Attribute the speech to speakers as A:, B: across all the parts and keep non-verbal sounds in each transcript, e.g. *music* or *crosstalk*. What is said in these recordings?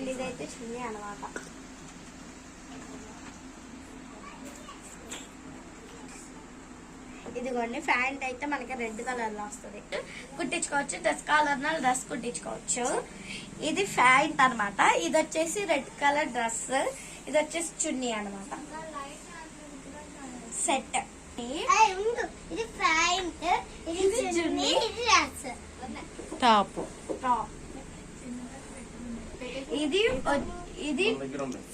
A: ఇదిగోండి ఇదైతే చున్నీ అనమాట ఇదిగోండి ప్యాంట్ అయితే మనకి రెడ్ కలర్లో వస్తుంది. కుట్టించుకోవచ్చు డ్రెస్ కలర్ డ్రెస్ కుట్టించుకోవచ్చు. ఇది ప్యాంట్ అన్నమాట. ఇది వచ్చేసి రెడ్ కలర్ డ్రెస్. ఇది వచ్చేసి చున్నీ అన్నమాట. సెట్.
B: ఇది ప్యాంట్. ఇది
A: ఇది
B: చున్నీ.
A: చున్నీ.
B: ఇది డ్రెస్.
C: టాప్.
A: టాప్. ఇది ఇది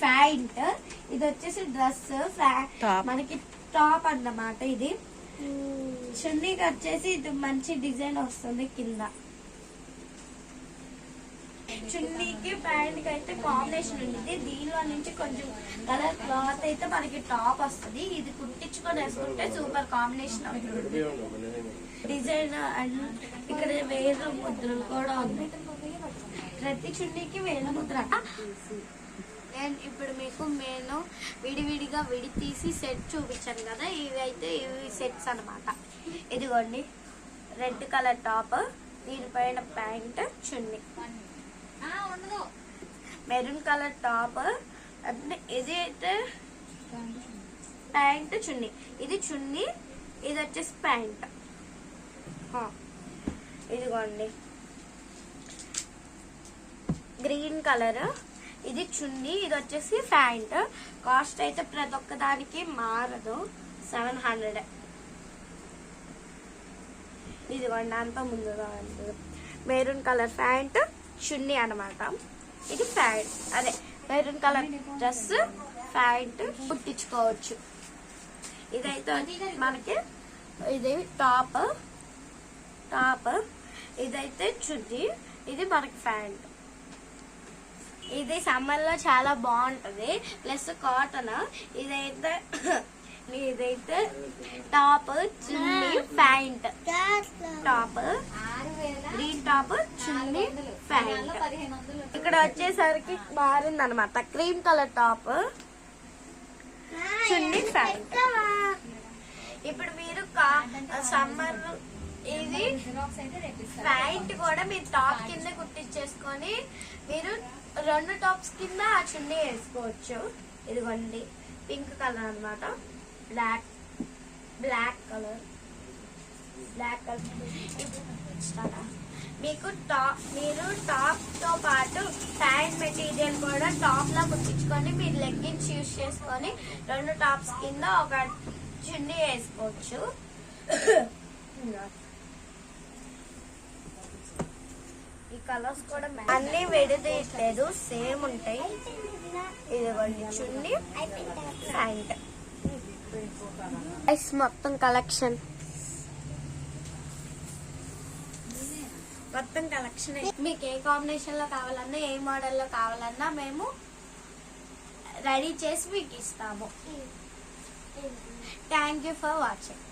A: ప్యాంట్. ఇది వచ్చేసి డ్రెస్. మనకి టాప్ అన్నమాట ఇది. చున్నీకి వచ్చేసి ఇది మంచి డిజైన్ వస్తుంది కింద. చున్నీకి ప్యాంట్కి అయితే కాంబినేషన్ ఉంది దీనిలో నుంచి కొంచెం కలర్ క్లాత్ అయితే మనకి టాప్ వస్తుంది. ఇది కుట్టించుకొని వేసుకుంటే సూపర్ కాంబినేషన్ అవుతుంది. డిజైన్ అండ్ ఇక్కడ వేరే ముద్రలు కూడా ఉన్నాయి. ప్రతి చున్నీకి వేరే ముద్ర నేను ఇప్పుడు మీకు నేను విడివిడిగా విడి తీసి సెట్ చూపించాను కదా ఇవి అయితే ఇవి సెట్స్ అన్నమాట. ఇదిగోండి రెడ్ కలర్ టాప్ దీనిపైన ప్యాంట్ చున్నీ. మెరూన్ కలర్ టాప్ అంటే ఇది అయితే ప్యాంట్ చున్నీ. ఇది చున్నీ ఇది వచ్చేసి ప్యాంట్. ఇదిగోండి. గ్రీన్ కలర్ ఇది చున్నీ ఇది వచ్చేసి ప్యాంట్. కాస్ట్ అయితే ప్రతి ఒక్క దానికి మారదు. Seven hundred. ఇదిగోండి అంత ముందుగా ఉంటుంది మెరూన్ కలర్ ప్యాంట్ చున్నీ అన్నమాట. ఇది ప్యాంట్. అదే మెరూన్ కలర్ డ్రెస్ ప్యాంట్ కుట్టించుకోవచ్చు. ఇదైతే మనకి ఇది టాప్ టాప్. ఇదైతే చున్నీ ఇది మనకి ప్యాంట్. ఇది సమ్మర్లో చాలా బాగుంటది. ప్లస్ కాటన్ ఇదైతే *coughs* ఇదైతే టాప్ చున్నీ ప్యాంట్. టాప్ గ్రీన్ టాప్ చున్నీ ప్యాంట్. ఇక్కడ వచ్చేసరికి మారింది అనమాట క్రీమ్ కలర్ టాప్ చున్నీ ప్యాంట్. ఇప్పుడు మీరు సమ్మర్ ఇది ప్యాంట్ కూడా మీరు టాప్ కింద కుట్టించేసుకొని మీరు రెండు టాప్స్ కింద ఆ చున్నీ వేసుకోవచ్చు. ఇదిగోండి పింక్ కలర్ అన్నమాట. Black black colour. Black colour మీకు టాప్ మీరు టాప్తో పాటు ప్యాంట్ మెటీరియల్ కూడా టాప్ లా కుట్టించుకొని మీరు లెగ్గిన్స్ యూస్ చేసుకొని రెండు టాప్స్ కింద ఒక చున్నీ వేసుకోవచ్చు. కలర్స్ కూడా అన్ని విడదీయట్లేదు. సేమ్ ఉంటాయి. ఇదిగోండి చున్నీ ప్యాంట్. ఐస్ మొత్తం కలెక్షన్. మొత్తం కలెక్షన్ మీకు ఏ కాంబినేషన్లో కావాలన్నా ఏ మోడల్లో కావాలన్నా మేము రెడీ చేసి మీకు ఇస్తాము. Thank you for watching